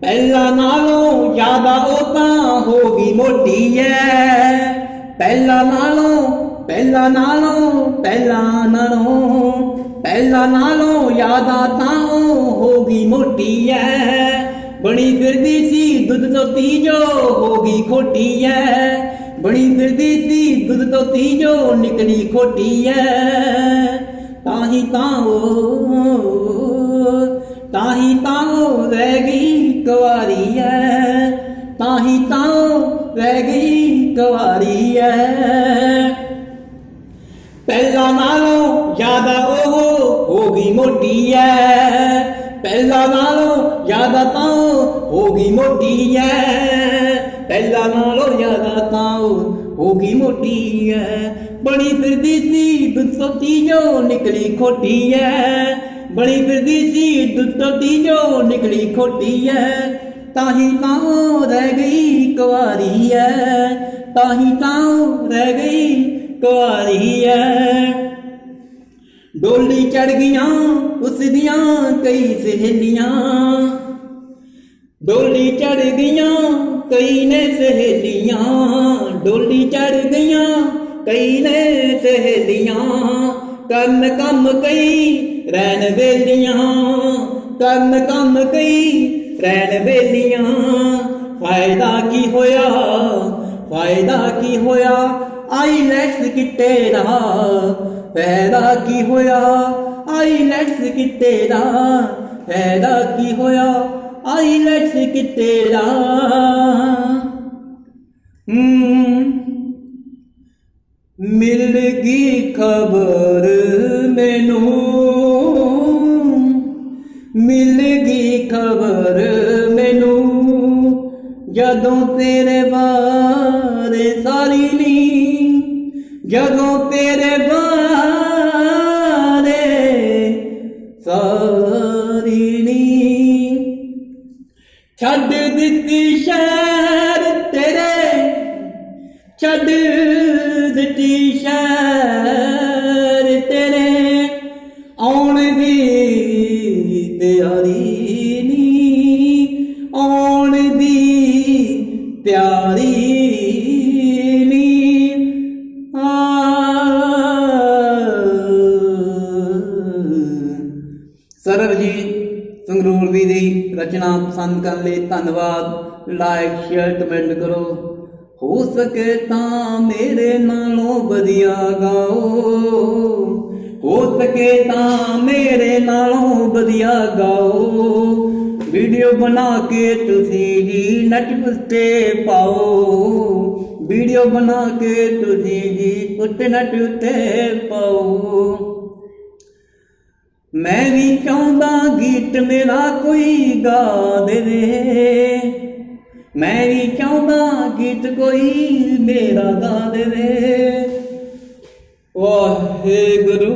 ਪਹਿਲਾਂ ਨਾਲੋਂ ਜ਼ਿਆਦਾ ਉਹ ਤਾਂ ਹੋ ਗਈ ਮੋਟੀ ਐ। ਪਹਿਲਾਂ ਨਾਲੋਂ ਪਹਿਲਾਂ ਨਾਲੋਂ ਪਹਿਲਾਂ ਨਾਲੋਂ ਪਹਿਲਾਂ ਨਾਲੋਂ ਜ਼ਿਆਦਾ ਤਾਂ ਉਹ ਹੋ ਗਈ ਮੋਟੀ ਐ। ਬਣੀ ਫਿਰਦੀ ਸੀ ਦੁੱਧ ਤੋਂ ਤੀਜੋ, ਹੋ ਗਈ ਖੋਟੀ ਐ। ਬਣੀ ਫਿਰਦੀ ਸੀ ਦੁੱਧ ਤੋਂ ਤੀਜੋ, ਨਿਕਲੀ ਖੋਟੀ ਐ। ਤਾਹੀ ਤਾਂ ਉਹ ਤਾਂ ਹੀ ਰਹਿ ਗਈ ਕੁਆਰੀ ਐ। ਤਾਹੀ ਹੀ ਰਹਿ ਗਈ ਕੁਆਰੀ ਐ। ਪਹਿਲਾਂ ਨਾਲੋਂ ਜ਼ਿਆਦਾ ਉਹ ਹੋ ਗਈ ਮੋਟੀ ਐ। ਪਹਿਲਾਂ ਨਾਲੋਂ ਜ਼ਿਆਦਾ ਤਾਂ ਹੋ ਗਈ ਮੋਟੀ ਐ। ਪਹਿਲਾਂ ਨਾਲੋਂ ਜ਼ਿਆਦਾ ਤਾਂ ਉਹ ਹੋ ਗਈ ਮੋਟੀ ਐ। ਬਣੀ ਫਿਰਦੀ ਸੀ, ਦੁੱਧ ਤੋਂ ਤੀਜੋ ਨਿਕਲੀ ਖੋਟੀ ਐ। ਬਣੀ ਫਿਰਦੀ ਸੀ, ਦੁੱਧ ਤੋਂ ਤੀਜੋ ਨਿਕਲੀ ਖੋਟੀ ਐ। ਤਾਂ ਹੀ ਤਾਂ ਰਹਿ ਗਈ ਕੁਆਰੀ ਐ। ਤਾਂ ਹੀ ਤਾਂ ਰਹਿ ਗਈ ਕੁਆਰੀ ਐ। ਡੋਲੀ ਚੜ ਗਈਆਂ, ਉਸ ਦੀਆਂ ਕਈ ਸਹੇਲੀਆਂ। ਡੋਲੀ ਚੜ ਗਈਆਂ, ਕਈ ਨੇ ਸਹੇਲੀਆਂ। ਡੋਲੀ ਚੜ ਗਈਆਂ ਕਈ ਨੇ ਸਹੇਲੀਆਂ ਕਰਨ ਕੰਮ ਕਈ ਰਹਿਣ ਵੇਲੀਆਂ ਕਰਨ ਕੰਮ ਕਈ ਰਹਿਣ ਵੇਲੀਆਂ। ਫਾਇਦਾ ਕੀ ਹੋਇਆ? ਫਾਇਦਾ ਕੀ ਹੋਇਆ? ਆਈਲੈਟਸ ਕਿਤੇ ਦਾ। ਫਾਇਦਾ ਕੀ ਹੋਇਆ? ਆਈਲੈਟਸ ਕਿਤੇ ਦਾ। ਫਾਇਦਾ ਕੀ ਹੋਇਆ? ਆਈਲੈਟਸ ਕਿਤੇ ਦਾ। ਮਿਲ ਗਈ ਖਬਰ ਮੈਨੂੰ? ਮਿਲ ਗਈ ਖਬਰ ਮੈਨੂੰ? ਜਦੋਂ ਤੇਰੇ ਬਾਰੇ ਸਾਰੀ ਨੀ ਜਦੋਂ ਤੇਰੇ ਬਾਰੇ ਸਾਰੀ ਨੀ ਛੱਡ ਦਿੱਤੀ ਸ਼ਹਿਰ ਤੇਰੇ, ਛੱਡ ਤਿਆਰੀ ਨੀ ਆਉਣ ਦੀ ਤਿਆਰੀ ਨੀ ਆ। ਸਰਬਜੀਤ ਸੰਗਰੂਰ ਵੀ ਦੀ ਰਚਨਾ ਪਸੰਦ ਕਰਨ ਲਈ ਧੰਨਵਾਦ। ਲਾਈਕ ਸ਼ੇਅਰ, ਕਮੈਂਟ ਕਰੋ। ਹੋ ਸਕੇ ਤਾਂ ਮੇਰੇ ਨਾਲੋਂ ਵਧੀਆ ਗਾਓ। ਸਕੇ ਤਾਂ ਮੇਰੇ ਨਾਲੋਂ ਵਧੀਆ ਗਾਓ। ਵੀਡੀਓ ਬਣਾ ਕੇ ਤੁਸੀਂ ਜੀ ਨੈਟ ਉੱਤੇ ਪਾਓ। ਵੀਡੀਓ ਬਣਾ ਕੇ ਤੁਸੀਂ ਜੀ ਉੱਤੇ ਨੈਟ ਉੱਤੇ ਪਾਓ। ਮੈਂ ਵੀ ਚਾਹੁੰਦਾ ਗੀਤ ਮੇਰਾ ਕੋਈ ਗਾ ਦੇਵੇ। ਮੈਂ ਵੀ ਚਾਹੁੰਦਾ ਗੀਤ ਕੋਈ ਮੇਰਾ ਗਾ ਦੇਵੇ। ਵਾਹਿਗੁਰੂ